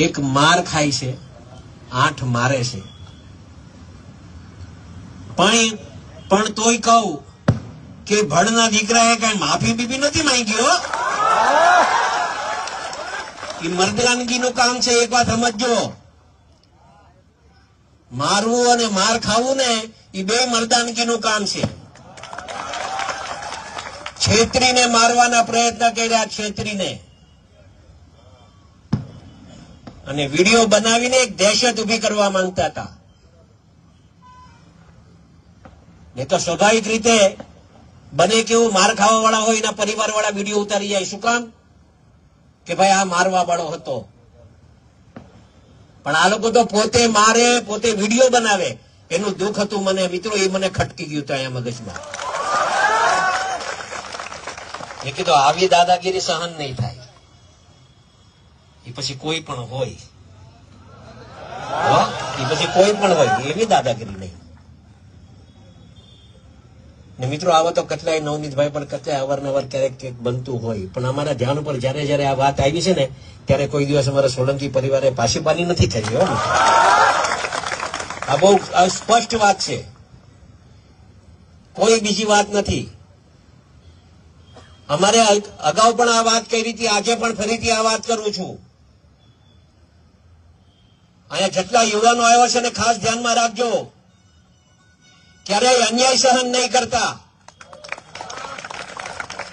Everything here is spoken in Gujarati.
એક માર ખાય છે, આઠ મારે છે. પણ તોય કહું કે ભડના દીકરાએ કઈ માફી બીબી નથી માંગી, હો. એ મર્દગાનગીનું કામ છે, એક વાત સમજો મારવું અને માર ખાવું ને એ બે મર્દાનગીનું કામ છે. છેતરીને મારવાના પ્રયત્ન કર્યા, છેતરીને. અને વીડિયો બનાવીને એક દહેશત ઊભી કરવા માંગતા હતા. ને તો સ્વાભાવિક રીતે બને કેવું માર ખાવા વાળા હોય, એના પરિવાર વાળા વીડિયો ઉતારી જાય. શું કામ? કે ભાઈ આ મારવા વાળો હતો. પણ આ લોકો તો પોતે મારે, પોતે વીડિયો બનાવે. એનું દુઃખ હતું મને. મિત્રો, એ મને ખટકી ગયું હતું અહીંયા મગજમાં. એ કીધું, આવી દાદાગીરી સહન નહીં થાય. એ પછી કોઈ પણ હોય. એ પછી કોઈ પણ હોય, એવી દાદાગીરી નહીં. ને મિત્રો, આવા તો કેટલાય નવનીતભાઈ પણ કેટલાય અવારનવાર ક્યારેક ક્યાંક બનતું હોય. પણ અમારા ધ્યાન ઉપર જ્યારે જ્યારે આ વાત આવી છે ને, ત્યારે કોઈ દિવસ અમારા સોલંકી પરિવારે પાછી નથી થઈ હો. આ બહુ સ્પષ્ટ વાત છે. કોઈ બીજી વાત નથી. અમારે અગાઉ પણ આ વાત કરી હતી, આજે પણ ફરીથી આ વાત કરું છું. અહીંયા જેટલા યુવાનો આવ્યા છે ને ખાસ ધ્યાનમાં રાખજો. ક્યારેય અન્યાય સહન નહીં કરતા.